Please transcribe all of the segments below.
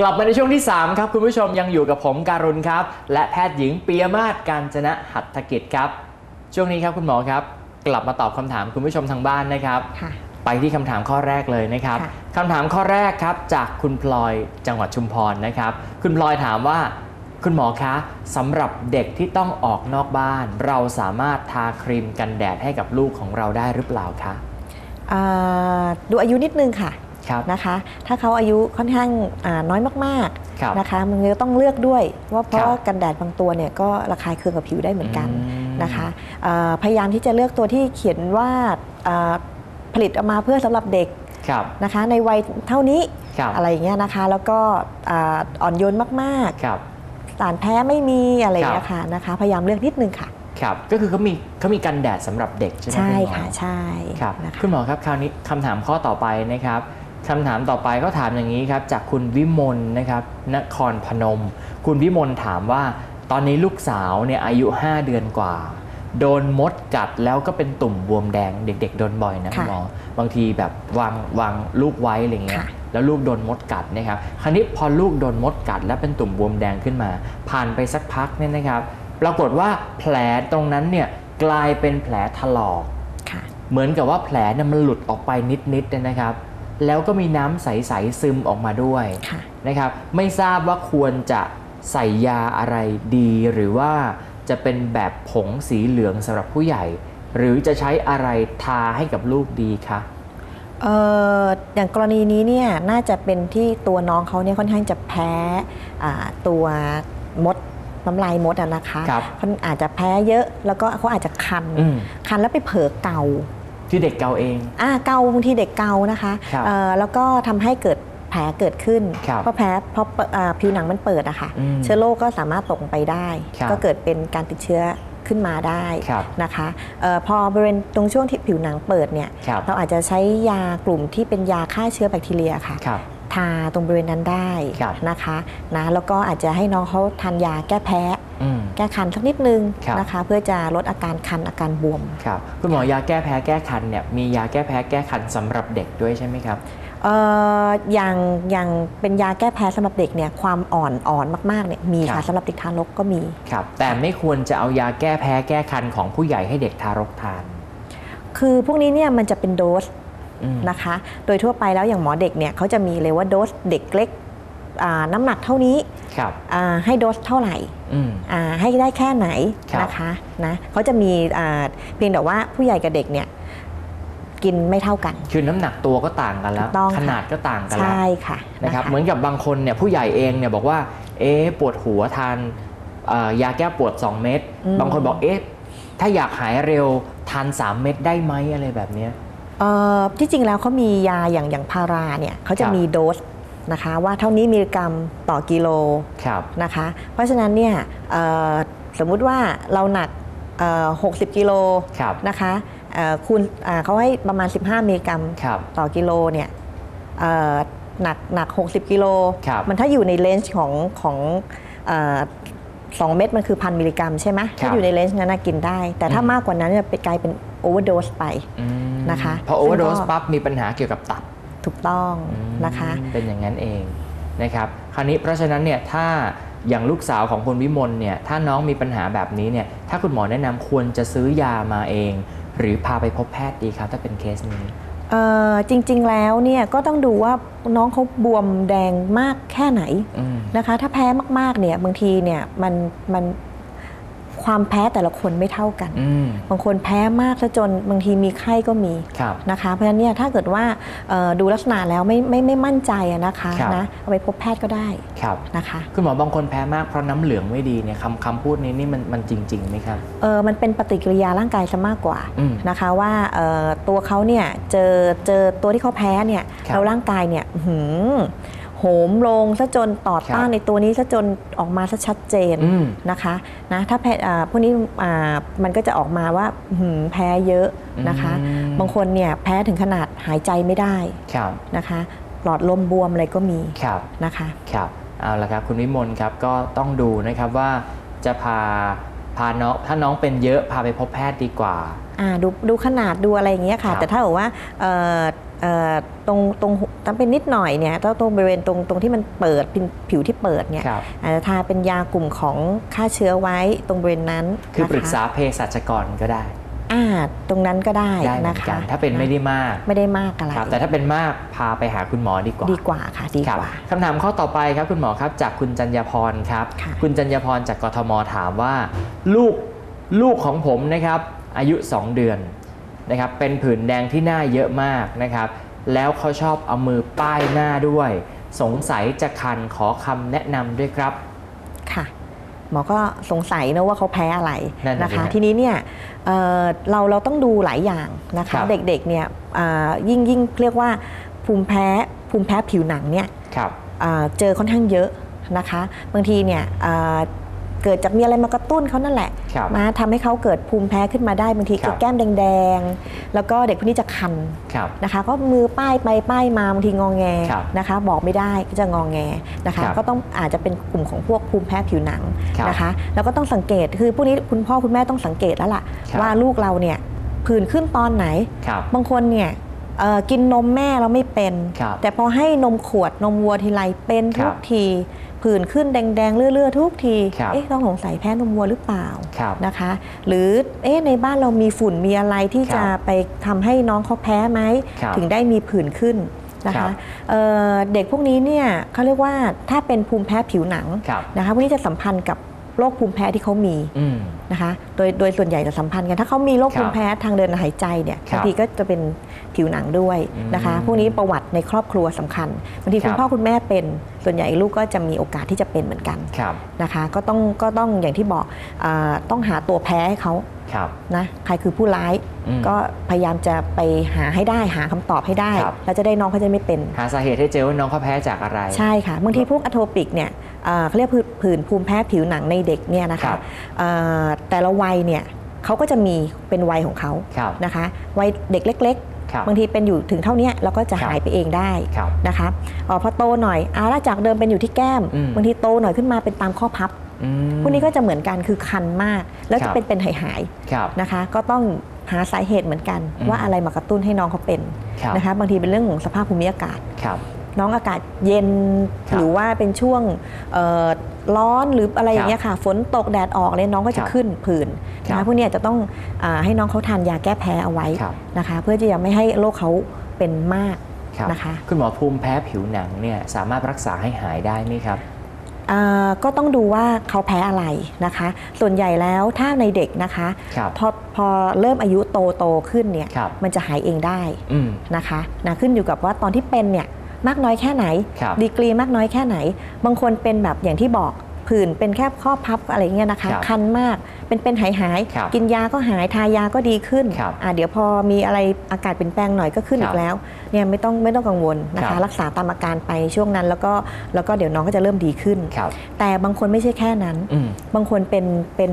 กลับมาในช่วงที่ 3 ครับ คุณผู้ชมยังอยู่กับผมการุณครับ และแพทย์หญิงปียมาศการจนะหัตถกิจครับ ช่วงนี้ครับคุณหมอครับ กลับมาตอบคำถามคุณผู้ชมทางบ้านนะครับ ค่ะ ไปที่คำถามข้อแรกเลยนะครับค่ะ คำถามข้อแรกครับ จากคุณพลอยจังหวัดชุมพรนะครับ คุณพลอยถามว่า คุณหมอคะสำหรับเด็กที่ต้องออกนอกบ้าน เราสามารถทาครีมกันแดดให้กับลูกของเราได้หรือเปล่าคะ อ่าดูอายุนิดนึงค่ะครับ นะคะ ถ้าเขาอายุค่อนข้างอ่าน้อยมากครับๆนะคะมันก็ต้องเลือกด้วยว่าเพราะครับว่ากันแดดบางตัวเนี่ยก็ระคายเคืองกับผิวได้เหมือนกันอืมนะคะอ่าพยายามที่จะเลือกตัวที่เขียนว่าอ่าผลิตออกมาเพื่อสำหรับเด็กครับนะคะในวัยเท่านี้ครับอะไรอย่างเงี้ยนะคะ แล้วก็อ่าอ่อนโยนมากครับๆสารแพ้ไม่มีอะไรอย่างเงี้ยค่ะนะคะ พยายามเลือกนิดนึงค่ะครับก็คือเขามีเขามีกันแดดสำหรับเด็กใช่ไหมใช่ณหมอค่ะใช่ครับนะคะคุณหมอครับคราวนี้คำถามข้อต่อไปนะครับ คำถามต่อไปก็ถามอย่างนี้ครับ จากคุณวิมลนะครับนครพนม คุณวิมลถามว่า ตอนนี้ลูกสาวเนี่ยอายุ 5 เดือนกว่า โดนมดกัดแล้วก็เป็นตุ่มบวมแดงเด็ก ๆ โดนบ่อยนะคุณหมอบางทีแบบวางวางลูกไว้อะไรเงี้ยค่ะแล้วลูกโดนมดกัดนะครับคราวนี้พอลูกโดนมดกัด แล้วเป็นตุ่มบวมแดงขึ้นมา ผ่านไปสักพักเนี่ยนะครับ ปรากฏว่าแผลตรงนั้นเนี่ยกลายเป็นแผลถลอกค่ะเหมือนกับว่าแผลเนี่ยมันหลุดออกไปนิดๆเนี่ยนะครับ แล้วก็มีน้ำใส ๆ ซึมออกมาด้วยค่ะนะครับ ไม่ทราบว่าควรจะใส่ยาอะไรดี หรือว่าจะเป็นแบบผงสีเหลืองสำหรับผู้ใหญ่ หรือจะใช้อะไรทาให้กับลูกดีคะเอ่ออย่างกรณีนี้เนี่ยน่าจะเป็นที่ตัวน้องเขาเนี่ยค่อนข้างจะแพ้อ่าตัวมดน้ำลายมดอะนะคะครับเขาอาจจะแพ้เยอะแล้วก็เขาอาจจะคันอืมคันแล้วไปเผลอเกา ที่เด็กเกาเองอ่าเกาบางทีเด็กเกานะคะครับเอ่อแล้วก็ทำให้เกิดแผลเกิดขึ้นครับเพราะแผลเพราะเปิดอ่าผิวหนังมันเปิดอะค่ะอืมเชื้อโรคก็สามารถตกลงไปได้ ครับก็เกิดเป็นการติดเชื้อขึ้นมาได้ครับนะคะเออพอบริเวณตรงช่วงที่ผิวหนังเปิดเนี่ยครับ เราอาจจะใช้ยากลุ่มที่เป็นยาฆ่าเชื้อแบคทีเรียค่ะ ครับ ทาตรงบริเวณนั้นได้ครับนะคะนะแล้วก็อาจจะให้น้องเขาทานยาแก้แพ้อืม แก้คันสักนิดนึงครับนะคะ เพื่อจะลดอาการคันอาการบวมครับคุณหมอยาแก้แพ้แก้คันเนี่ยมียาแก้แพ้แก้คันสำหรับเด็กด้วยใช่ไหมครับเอ่ออย่างอย่างเป็นยาแก้แพ้สำหรับเด็กเนี่ยความอ่อนอ่อนมากๆเนี่ยมีครัค่ะบสำหรับเด็กทารกก็มีครับแต่ไม่ควรจะเอายาแก้แพ้แก้คันของผู้ใหญ่ให้เด็กทารกทาน คือพวกนี้เนี่ยมันจะเป็นโดสอืมนะคะ โดยทั่วไปแล้วอย่างหมอเด็กเนี่ยเขาจะมีเลยว่าโดสเด็กเล็กอ่า น้ำหนักเท่านี้ครับอ่าให้โดสเท่าไหร่อืมอ่าให้ได้แค่ไหนครับนะคะนะเขาจะมีอ่าเพียงแต่ว่าผู้ใหญ่กับเด็กเนี่ยกินไม่เท่ากัน คือน้ำหนักตัวก็ต่างกันแล้วถูกต้องขค่ะนาดก็ต่างกันแล้วใช่ค่ะนะครับเหมือนกับบางคนเนี่ยผู้ใหญ่เองเนี่ยบอกว่าเอ๊ะปวดหัวทานเอ่อยาแก้ปวด 2 เม็ดอืมบางคนบอกเอ๊ะถ้าอยากหายเร็วทาน 3 เม็ดได้ไหมอะไรแบบเนี้ยเอ่อที่จริงแล้วเขามียาอย่างอย่างพาราเนี่ยเขาจะครับมีโดส นะคะว่าเท่านี้มิลลิกรัมต่อกิโลครับนะคะ เพราะฉะนั้นเนี่ยเอ่อสมมุติว่าเราหนักเอ่อ60 กิโลครับนะคะเอ่อคูณอ่าเขาให้ประมาณ 15 มิลลิกรัมครับต่อกิโลเนี่ยเอ่อหนักหนัก 60 กิโลครับมันถ้าอยู่ในเลนจ์ของของเอ่อสองเม็ดมันคือพันมิลลิกรัมใช่ไหมครับถ้าอยู่ในเลนจ์นั้นนะกินได้ แต่ถ้าอืมมากกว่านั้นจะไปกลายเป็นโอเวอร์โดสไปอืมนะคะพอโอเวอร์โดสซึ่งก็ปั๊บมีปัญหาเกี่ยวกับตับ ถูกต้องอืมนะคะ เป็นอย่างนั้นเองนะครับคราวนี้เพราะฉะนั้นเนี่ยถ้าอย่างลูกสาวของคุณวิมลเนี่ยถ้าน้องมีปัญหาแบบนี้เนี่ยถ้าคุณหมอแนะนำควรจะซื้อยามาเอง หรือพาไปพบแพทย์ดีครับถ้าเป็นเคสนี้เอ่อจริงๆแล้วเนี่ยก็ต้องดูว่าน้องเขาบวมแดงมากแค่ไหนอืมนะคะ ถ้าแพ้มากๆเนี่ยบางทีเนี่ยมันมัน ความแพ้แต่ละคนไม่เท่ากันอืมบางคนแพ้มากซะจนบางทีมีไข้ก็มีครับนะคะ เพราะฉะนั้นเนี่ยถ้าเกิดว่าเอ่อดูลักษณะแล้วไม่ไม่ไม่มั่นใจอะนะคะครับนะเอาไปพบแพทย์ก็ได้ครับนะคะคุณหมอบางคนแพ้มากเพราะน้ำเหลืองไม่ดีเนี่ยคำคำพูดนี้นี่มันมันจริงๆไหมครับเออมันเป็นปฏิกิริยาร่างกายซะมากกว่าอืมนะคะว่าเอ่อตัวเขาเนี่ยเจอเจอตัวที่เขาแพ้เนี่ยครับแล้วร่างกายเนี่ยอื้อหือ โหมลงซะจนต่อต้าครันบในตัวนี้ซะจนออกมาซะชัดเจนอืมนะคะนะถ้าแพ้อ่าพวกนี้อ่ามันก็จะออกมาว่าอื้อหือแพ้เยอะนะคะอืมบางคนเนี่ยแพ้ถึงขนาดหายใจไม่ได้ครับนะคะหลอดลมบวมอะไรก็มีครับนะคะครับเอาละครับคุณวิมลครับก็ต้องดูนะครับว่าจะพาพาน้องถ้าน้องเป็นเยอะพาไปพบแพทย์ดีกว่าอ่าดูดูขนาดดูอะไรอย่างเงี้ยค่ะครับแต่ถ้าบอกว่าเอ่อเอ่อ ตรงตรงถ้าเป็นนิดหน่อยเนี่ยถ้าตรงบริเวณตรงตรงที่มันเปิดเป็นผิวที่เปิดเนี่ยครับอาจจะทาเป็นยากลุ่มของฆ่าเชื้อไว้ตรงบริเวณนั้น คือนะะปรึกษาเภสัชกรก็ได้อ่าตรงนั้นก็ได้ได้เหมืนะอนคะกันถ้าเป็นไม่ได้มากไม่ได้มากอะไรครับแต่ถ้าเป็นมากพาไปหาคุณหมอดีกว่าดีกว่าค่ะดีครับกว่าคำถามข้อต่อไปครับคุณหมอครับจากคุณจัญญาพรครับค่ะคุณจัญญาพรจากกทมถามว่า ลูกลูกของผมนะครับอายุ 2 เดือน นะครับเป็นผื่นแดงที่หน้าเยอะมากนะครับแล้วเขาชอบเอามือป้ายหน้าด้วย สงสัยจะคันขอคำแนะนำด้วยครับค่ะหมอก็สงสัยนะว่าเขาแพ้อะไรนั่นน่ะนะสิคะฮะทีนี้เนี่ยเอ่อเราเราต้องดูหลายอย่างนะครัคะบเด็กๆเนี่ยอ่ายิ่งยิ่งเรียกว่าภูมิแพ้ภูมิแพ้ผิวหนังเนี่ยครับอ่าเจอค่อนข้างเยอะนะคะ บางทีเนี่ยอ่า เกิดจากมีอะไรมากระตุ้นเขานั่นแหละครับมาทำให้เขาเกิดภูมิแพ้ขึ้นมาได้บางทีครับแก้มแดงๆ แล้วก็เด็กพวกนี้จะคันครับนะคะก็มือป้ายไปป้ายมาบางทีงองแงครับนะคะ บอกไม่ได้ก็จะงองแงนะคะครับก็ต้องอาจจะเป็นกลุ่มของพวกภูมิแพ้ผิวหนังครับนะคะ แล้วก็ต้องสังเกตคือพวกนี้คุณพ่อคุณแม่ต้องสังเกตแล้วล่ะครับว่าลูกเราเนี่ยผื่นขึ้นตอนไหนครับบางคนเนี่ยเอ่อกินนมแม่เราไม่เป็นครับแต่พอให้นมขวดนมวัวทีไรเป็นครัทุบกที ผื่นขึ้นแดงๆ เลื่อๆทุกที ครับเอ๊ะต้องสงสัยแพ้นมวัวหรือเปล่าครับนะคะ หรือเอ๊ะในบ้านเรามีฝุ่นมีอะไรที่ครับจะไปทำให้น้องเขาแพ้ไหม ครับถึงได้มีผื่นขึ้นนะครัคะบ เอ่อเด็กพวกนี้เนี่ยเขาเรียกว่าถ้าเป็นภูมิแพ้ผิวหนัง ครับ นะคะพวกนี้จะสัมพันธ์กับ โรคภูมิแพ้ที่เขามีอืมนะคะ โดยโดยส่วนใหญ่จะสัมพันธ์กัน ถ้าเขามีโรคครับภูมิแพ้ทางเดินหายใจเนี่ยครับบางทีก็จะเป็นผิวหนังด้วยนะคะอืมพวกนี้ประวัติในครอบครัวสำคัญบางทีครัคุณบพ่อคุณแม่เป็น ส่วนใหญ่ลูกก็จะมีโอกาสที่จะเป็นเหมือนกันครับนะคะ ก็ต้องก็ต้องอย่างที่บอกอาต้องหาตัวแพ้ให้เขาครับนะใครคือผู้ร้ายอืมก็พยายามจะไปหาให้ได้หาคำตอบให้ได้ครับแล้วจะได้น้องเขาจะไม่เป็น หาสาเหตุให้เจอว่าน้องเขาแพ้จากอะไร ใช่ค่ะบางทีพวกอโทปิกเนี่ย เอ่อเขาเรียกผื่นผื่นภูมิแพ้ผิวหนังในเด็กเนี่ยนะครัคะบเอ่อแต่ละวัยเนี่ยเขาก็จะมีเป็นวัยของเขาครับนะคะวัยเด็กเล็กครับๆบางทีเป็นอยู่ถึงเท่าเนี้ยแล้วก็จะครับหายไปเองได้ครับนะคะเอ่อพอโตหน่อยอาแล้วจากเดิมเป็นอยู่ที่แก้มอืมบางทีโตหน่อยขึ้นมาเป็นตามข้อพับอืมพวกนี้ก็จะเหมือนกันคือคันมาก แล้วครัจะบเป็นเป็นหายหายครับๆนะคะ ก็ต้องหาสาเหตุเหมือนกันอืมว่าอะไรมากระตุ้นให้น้องเขาเป็นครับนะคะ บางทีเป็นเรื่องของสภาพภูมิอากาศครับ น้องอากาศเย็นครับหรือว่าเป็นช่วงเอ่อร้อนหรืออะไรอย่างเงี้ยค่ะ ฝนตกแดดออกเนี่ยน้องก็จะครับขึ้นผื่นครันะบคะพวกนี้อาจจะต้องอาให้น้องเขาทานยาแก้แพ้เอาไว้ครับนะคะ เพื่อที่จะไม่ให้โรคเขาเป็นมากครับนะคะคุณหมอภูมิแพ้ผิวหนังเนี่ยสามารถรักษาให้หายได้ไหมครับอ่าก็ต้องดูว่าเขาแพ้อะไรนะคะ ส่วนใหญ่แล้วถ้าในเด็กนะคะครับพอพอเริ่มอายุโตโตขึ้นเนี่ยครับมันจะหายเองได้อืมนะคะนะขึ้นอยู่กับว่าตอนที่เป็นเนี่ย มากน้อยแค่ไหนครับดีกรีมากน้อยแค่ไหน บางคนเป็นแบบอย่างที่บอกผื่นเป็นแค่ข้อพับอะไรเงี้ยนะคะครับคันมากเป็นเป็นหายหายๆครับกินยาก็หายทายาก็ดีขึ้นครับอ่าเดี๋ยวพอมีอะไรอากาศเปลี่ยนแปลงหน่อยก็ขึ้นครับอีกแล้วเนี่ยไม่ต้องไม่ต้องกังวลนะครัคะบรักษาตามอาการไปช่วงนั้น แล้วก็แล้วก็เดี๋ยวน้องก็จะเริ่มดีขึ้นครับแต่บางคนไม่ใช่แค่นั้นอืมบางคนเป็นเป็น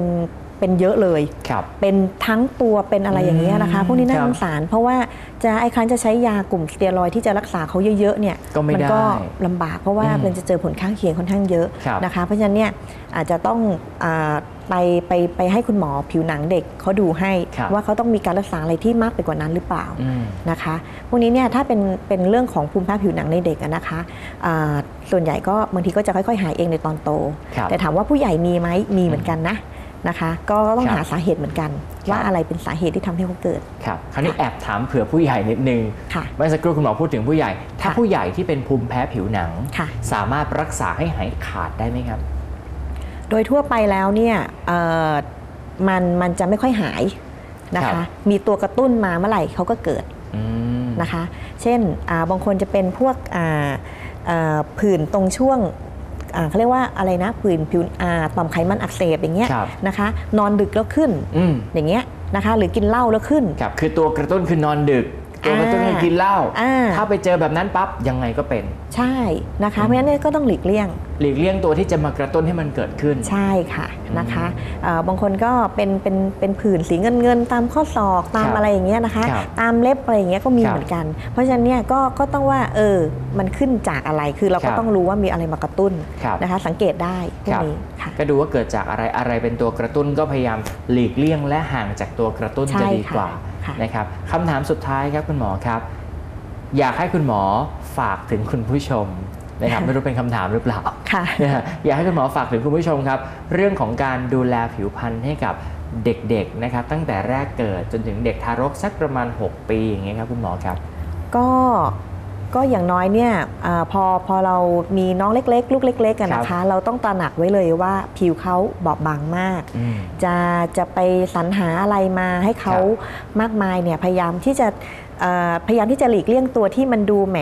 เป็นเยอะเลยครับเป็นทั้งตัวเป็นอะไรอย่างเงี้ยนะคะอืมพวกนี้น่าครัสบงสาร เพราะว่าจะไอ้ครั้นจะใช้ยากลุ่มสเตียรอยด์ที่จะรักษาเขาเยอะๆเนี่ยก็ไม่ได้ก็ลำบากเพราะว่าอืมมันจะเจอผลข้างเคียงค่อนข้างเยอะครับนะคะ เพราะฉะนั้นเนี่ยอาจจะต้องอาไปไปไปให้คุณหมอผิวหนังเด็กเขาดูให้ครับว่าเขาต้องมีการรักษาอะไรที่มากไปกว่านั้นหรือเปล่าอืมนะคะพวกนี้เนี่ยถ้าเป็นเป็นเรื่องของภูมิแพ้ผิวหนังในเด็กอะนะคะอ่าส่วนใหญ่ก็บางทีก็จะค่อยๆ หายเองในตอนโตครับแต่ถามว่าผู้ใหญ่มีไหมมีเหมือนกันนะ นะคะ ก็ต้องครับหาสาเหตุเหมือนกันครับว่าอะไรเป็นสาเหตุที่ทำให้เขาเกิด ครับ คราวนี้แอบถามเผื่อผู้ใหญ่นิดนึงค่ะเมื่อสักครู่คุณหมอพูดถึงผู้ใหญ่ ถ้าค่ะผู้ใหญ่ที่เป็นภูมิแพ้ผิวหนังค่ะสามารถรักษาให้หายขาดได้ไหมครับ โดยทั่วไปแล้วเนี่ยเอ่อมันมันจะไม่ค่อยหายนะครัคะบมีตัวกระตุ้นมาเมื่อไหร่เขาก็เกิดอืมนะคะ เช่นอ่าบางคนจะเป็นพวกอ่าอ่าผื่นตรงช่วงอ่า เขาเรียกว่าอะไรนะผื่นผิวอ่าต่อมไขมันอักเสบอย่างเงี้ยครับนะคะ นอนดึกแล้วขึ้นอืมอย่างเงี้ยนะคะ หรือกินเหล้าแล้วขึ้นครับคือตัวกระตุ้นคือนอนดึก ตัวกระตุ้นคือกินเหล้าอ่าถ้าไปเจอแบบนั้นปั๊บยังไงก็เป็น ใช่นะคะเพราะฉะนั้นเนยก็ต้องหลีกเลี่ยง หลีกเลี่ยงตัวที่จะมากระตุ้นให้มันเกิดขึ้น ใช่ค่ะนะคะเอ่อบางคนก็เป็นเป็นเป็นผื่นสีเงินเงินๆตามข้อศอกตามครับอะไรอย่างเงี้ยนะคะครับตามเล็บอะไรอย่างเงี้ยก็มีครับเหมือนกัน เพราะฉะนั้นเนี่ยก็ก็ต้องว่าเออมันขึ้นจากอะไรคือเราครัก็บต้องรู้ว่ามีอะไรมากระตุ้นครับนะคะ สังเกตได้พวคกรับนี้ค่ะก็ดูว่าเกิดจากอะไรอะไรเป็นตัวกระตุ้นก็พยายามหลีกเลี่ยงและห่างจากตัวกระตุ้นใช่จะดีกว่าค่ะค่ะ นะครับคำถามสุดท้ายครับคุณหมอครับ อยากให้คุณหมอฝากถึงคุณผู้ชมนะครับไม่รู้เป็นคำถามหรือเปล่าค่ะนะฮะอยากให้คุณหมอฝากถึงคุณผู้ชมครับ เรื่องของการดูแลผิวพรรณให้กับเด็กๆนะครับตั้งแต่แรกเกิดจนถึงเด็กทารกสักประมาณ 6 ปีอย่างเงี้ยครับคุณหมอครับ ก็ ก็อย่างน้อยเนี่ยอาพอพอเรามีน้องเล็ก ๆ ลูกเล็กๆกันนะคะ เราต้องตระหนักไว้เลยว่าผิวเขาบอบบางมากอืมจะจะไปสรรหาอะไรมาให้เขามากมายเนี่ยพยายามที่จะเอ่อพยายามที่จะหลีกเลี่ยงตัวที่มันดูแหม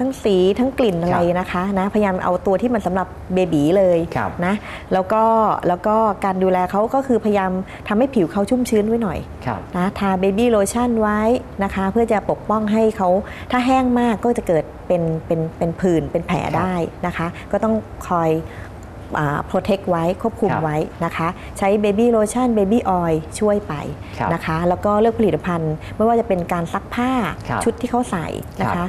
ทั้งสีทั้งกลิ่นอะไรนะคะนะพยายามเอาตัวที่มันสำหรับเบบีเลยครับนะแล้วก็แล้วก็การดูแลเขาก็คือพยายามทำให้ผิวเขาชุ่มชื้นไว้หน่อยครับนะทาเบบี้โลชั่นไว้นะคะ เพื่อจะปกป้องให้เขาถ้าแห้งมากก็จะเกิดเป็นเป็นเป็นผื่นเป็นแผลได้นะคะ ก็ต้องคอยโปรเทคไว้ควบคุมครับไว้นะคะ ใช้เบบี้โลชั่นเบบี้ออยล์ช่วยไปครับนะคะ แล้วก็เลือกผลิตภัณฑ์ ไม่ว่าจะเป็นการซักผ้าครับชุดที่เขาใส่นะครัคะบ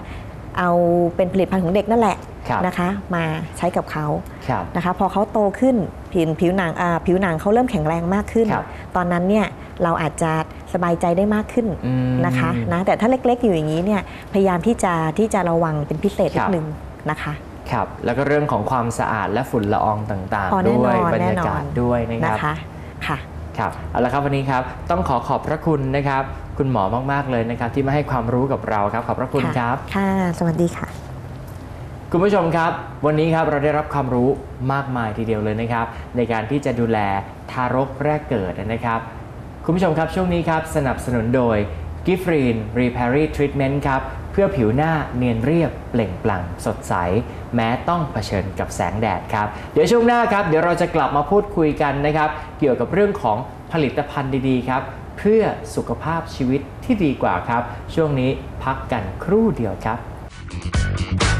เอาเป็นผลิตภัณฑ์ของเด็กนั่นแหละครับนะคะมาใช้กับเขาครับนะคะพอเขาโตขึ้นผิวผิวหนังอ่าผิวหนังเขาเริ่มแข็งแรงมากขึ้นครับตอนนั้นเนี่ยเราอาจจะสบายใจได้มากขึ้นอืมนะคะนะแต่ถ้าเล็กๆอยู่อย่างนี้เนี่ยพยายามที่จะที่จะระวังเป็นพิเศษนิครัดบนึงนะคะครับแล้วก็เรื่องของความสะอาดและฝุ่นละอองต่างอ๋อๆแน่ด้นวอยนบรรแน่ยานอนกาศด้วยนะคนะรับคะค่ะครับเอาละครับวันนี้ครับต้องขอขอบพระคุณนะครับ คุณหมอมาก ๆ เลยนะครับ ที่มาให้ความรู้กับเราครับ ขอบพระคุณครับ ค่ะ สวัสดีค่ะ คุณผู้ชมครับ วันนี้ครับเราได้รับความรู้มากมายทีเดียวเลยนะครับ ในการที่จะดูแลทารกแรกเกิดนะครับ คุณผู้ชมครับช่วงนี้ครับสนับสนุนโดย g i f r e e n Repair Treatment ครับเพื่อผิวหน้าเนียนเรียบเปล่งปลั่งสดใส แม้ต้องเผชิญกับแสงแดดครับ เดี๋ยวช่วงหน้าครับ เดี๋ยวเราจะกลับมาพูดคุยกันนะครับ เกี่ยวกับเรื่องของผลิตภัณฑ์ดี ๆ ครับ เพื่อสุขภาพชีวิตที่ดีกว่าครับ ช่วงนี้พักกันครู่เดียวครับ